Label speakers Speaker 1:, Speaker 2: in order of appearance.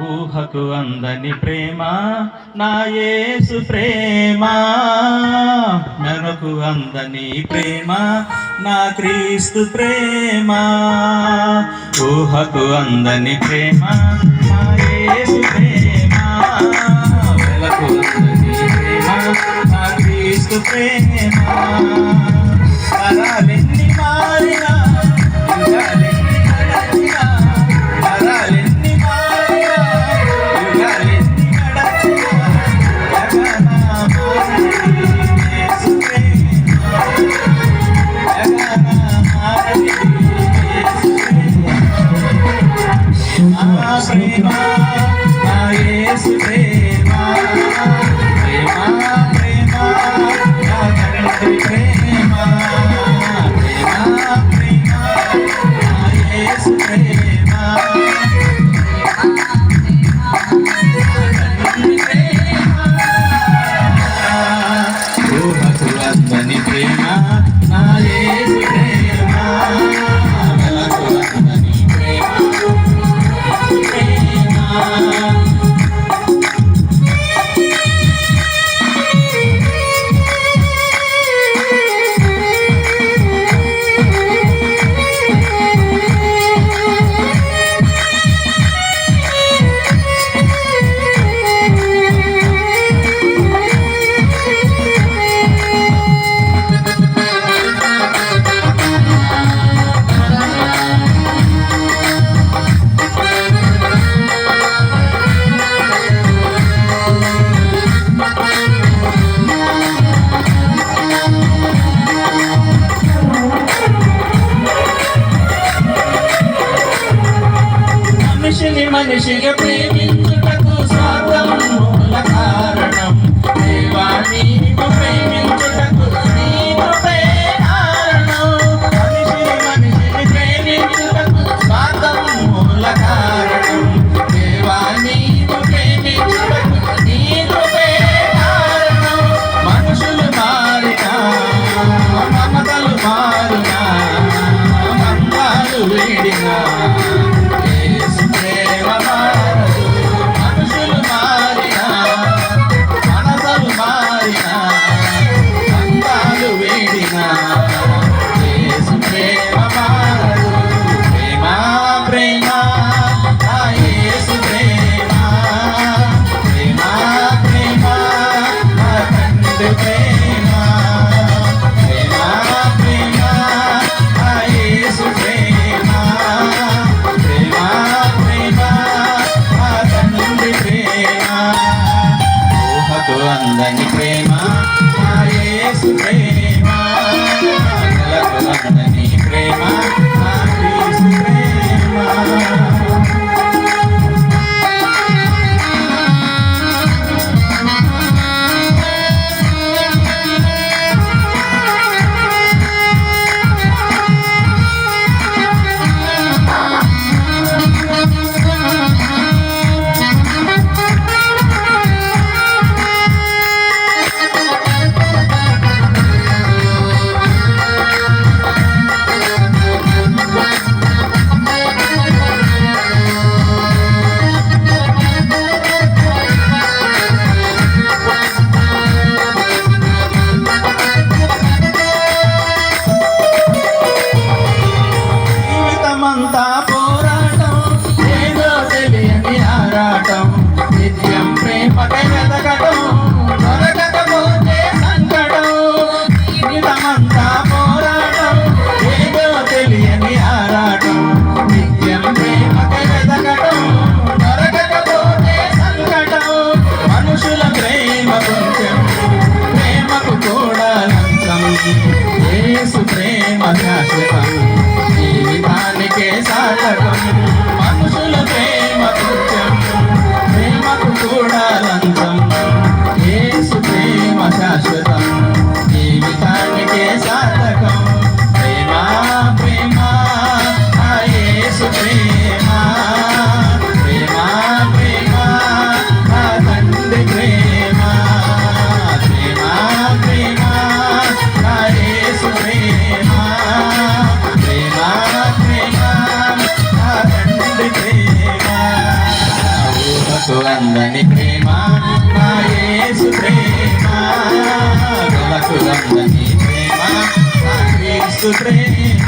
Speaker 1: ఊహకు అందని ప్రేమ నా యేసు ప్రేమ. నరకు అందని ప్రేమ నా క్రీస్తు ప్రేమ. ఊహకు అందని ప్రేమ నా యేసు ప్రేమ. నా క్రీస్తు ప్రేమ. ప్రేమ ప్రేమ ప్రేమ ప్రేమ. మనిషిని మనిషిగా ప్రేమించుటకు సాధనం మూల కారణం. దేవాన్ని ప్రేమించు Nam Thank you. వెలకు అందని ప్రేమ నా యేసు ప్రేమ. వెలకు అందని ప్రేమ నా యేసు ప్రేమ.